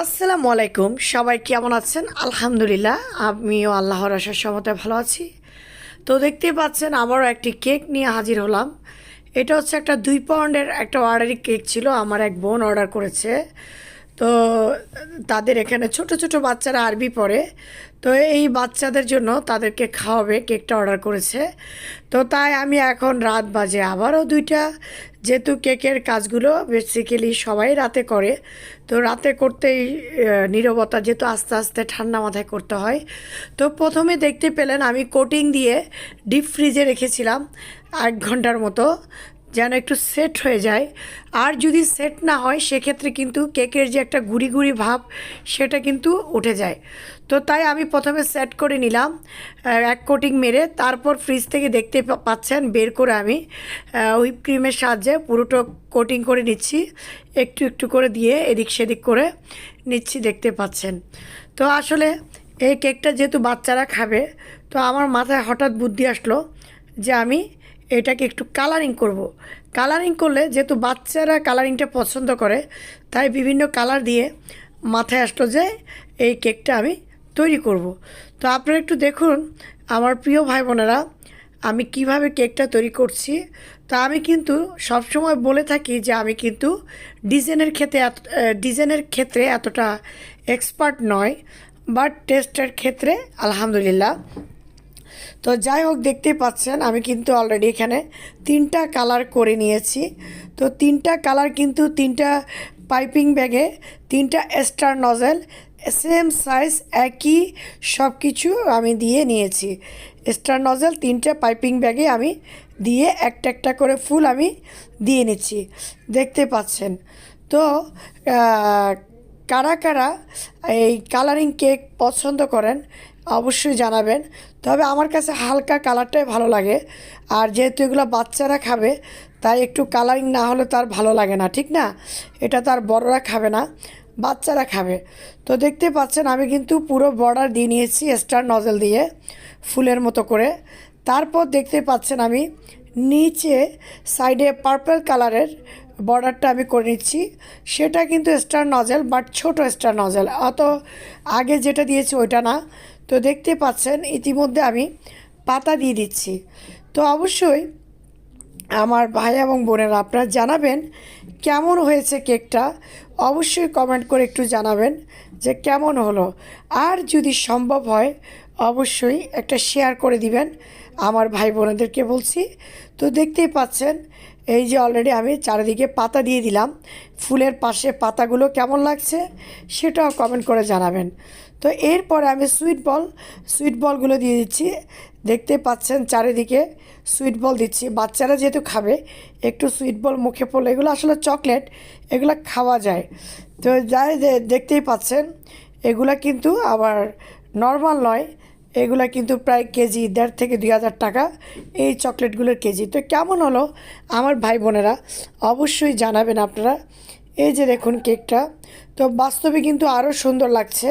আসসালামু আলাইকুম। সবাই কেমন আছেন? আলহামদুলিল্লাহ, আমিও আল্লাহর আশার সমতে ভালো আছি। তো দেখতে পাচ্ছেন, আবারও একটি কেক নিয়ে হাজির হলাম। এটা হচ্ছে একটা দুই পাউন্ডের একটা অর্ডারি কেক ছিল, আমার এক বোন অর্ডার করেছে। তো, তাদের এখানে ছোট ছোট বাচ্চারা আরবি পড়ে। তো এই বাচ্চাদের জন্য তাদেরকে খাওয়াবে, কেকটা অর্ডার করেছে। তো তাই আমি এখন রাত বাজে আবারও দুইটা। যেহেতু কেকের কাজগুলো বেসিক্যালি সবাই রাতে করে, তো রাতে করতেই নীরবতা যেহেতু আস্তে আস্তে ঠান্ডা মাথায় করতে হয়। তো প্রথমে দেখতে পেলেন আমি কোটিং দিয়ে ডিপ ফ্রিজে রেখেছিলাম এক ঘণ্টার মতো। যেন একটু সেট হয়ে যায়। আর যদি সেট না হয়, সেক্ষেত্রে কিন্তু কেকের যে একটা গুড়ি গুড়ি ভাব, সেটা কিন্তু উঠে যায়। তো তাই আমি প্রথমে সেট করে নিলাম এক কোটিং মেরে, তারপর ফ্রিজ থেকে দেখতে পাচ্ছেন, বের করে আমি হুইপ ক্রিমের সাহায্যে পুরোটা কোটিং করে নিচ্ছি। একটু একটু করে দিয়ে এদিক সেদিক করে নিচ্ছি, দেখতে পাচ্ছেন। তো আসলে এই কেকটা যেহেতু বাচ্চারা খাবে, তো আমার মাথায় হঠাৎ বুদ্ধি আসলো যে আমি এটাকে একটু কালারিং করব। কালারিং করলে যেহেতু বাচ্চারা কালারিংটা পছন্দ করে, তাই বিভিন্ন কালার দিয়ে মাথায় আসলো যে এই কেকটা আমি তৈরি করব। তো আপনারা একটু দেখুন, আমার প্রিয় ভাই বোনেরা আমি কীভাবে কেকটা তৈরি করছি তা আমি কিন্তু সবসময় বলে থাকি যে আমি কিন্তু ডিজাইনের ক্ষেত্রে এত ডিজাইনের ক্ষেত্রে এতটা এক্সপার্ট নয় বাট টেস্টের ক্ষেত্রে আলহামদুলিল্লাহ তো যাই হোক, দেখতেই পাচ্ছেন, আমি কিন্তু অলরেডি এখানে তিনটা কালার করে নিয়েছি। তো তিনটা কালার কিন্তু তিনটা পাইপিং ব্যাগে তিনটা স্টার নজেল সেম সাইজ একই সব কিছু আমি দিয়ে নিয়েছি। স্টার নজেল তিনটা পাইপিং ব্যাগে আমি দিয়ে একটা একটা করে ফুল আমি দিয়ে নিচ্ছি। দেখতে পাচ্ছেন। তো কারা কারা এই কালারিং কেক পছন্দ করেন অবশ্যই জানাবেন। তবে আমার কাছে হালকা কালারটাই ভালো লাগে। আর যেহেতু এগুলো বাচ্চারা খাবে, তাই একটু কালারিং না হলে তার ভালো লাগে না, ঠিক না? এটা তার বড়রা খাবে না, বাচ্চারা খাবে। তো দেখতে পাচ্ছেন, আমি কিন্তু পুরো বর্ডার দিয়ে নিয়েছি স্টার নজেল দিয়ে, ফুলের মতো করে। তারপর দেখতে পাচ্ছেন আমি নিচে সাইডে পার্পল কালারের বর্ডারটা আমি করে নিচ্ছি। সেটা কিন্তু স্টার নজেল বাট ছোট স্টার নজেল অত আগে যেটা দিয়েছি ওইটা না। তো দেখতে পাচ্ছেন, ইতিমধ্যে আমি পাতা দিয়ে দিচ্ছি। তো অবশ্যই আমার ভাই এবং বোনেরা, আপনারা জানাবেন কেমন হয়েছে কেকটা। অবশ্যই কমেন্ট করে একটু জানাবেন যে কেমন হলো। আর যদি সম্ভব হয়, অবশ্যই একটা শেয়ার করে দিবেন। আমার ভাই বোনেদেরকে বলছি। তো দেখতেই পাচ্ছেন, এই যে অলরেডি আমি চারিদিকে পাতা দিয়ে দিলাম। ফুলের পাশে পাতাগুলো কেমন লাগছে, সেটাও কমেন্ট করে জানাবেন। তো এরপরে আমি সুইট বল সুইট বলগুলো দিয়ে দিচ্ছি। দেখতে পাচ্ছেন চারিদিকে সুইট বল দিচ্ছি। বাচ্চারা যেহেতু খাবে, একটু সুইট বল মুখে পড়লে, এগুলো আসলে চকলেট এগুলো খাওয়া যায়। তো যাই দেখতেই পাচ্ছেন, এগুলা কিন্তু আবার নর্মাল নয়। এগুলা কিন্তু প্রায় কেজি, দেড় থেকে দুই হাজার টাকা এই চকলেটগুলোর কেজি। তো কেমন হলো আমার ভাই বোনেরা, অবশ্যই জানাবেন আপনারা। এই যে দেখুন কেকটা তো বাস্তবে কিন্তু আরও সুন্দর লাগছে।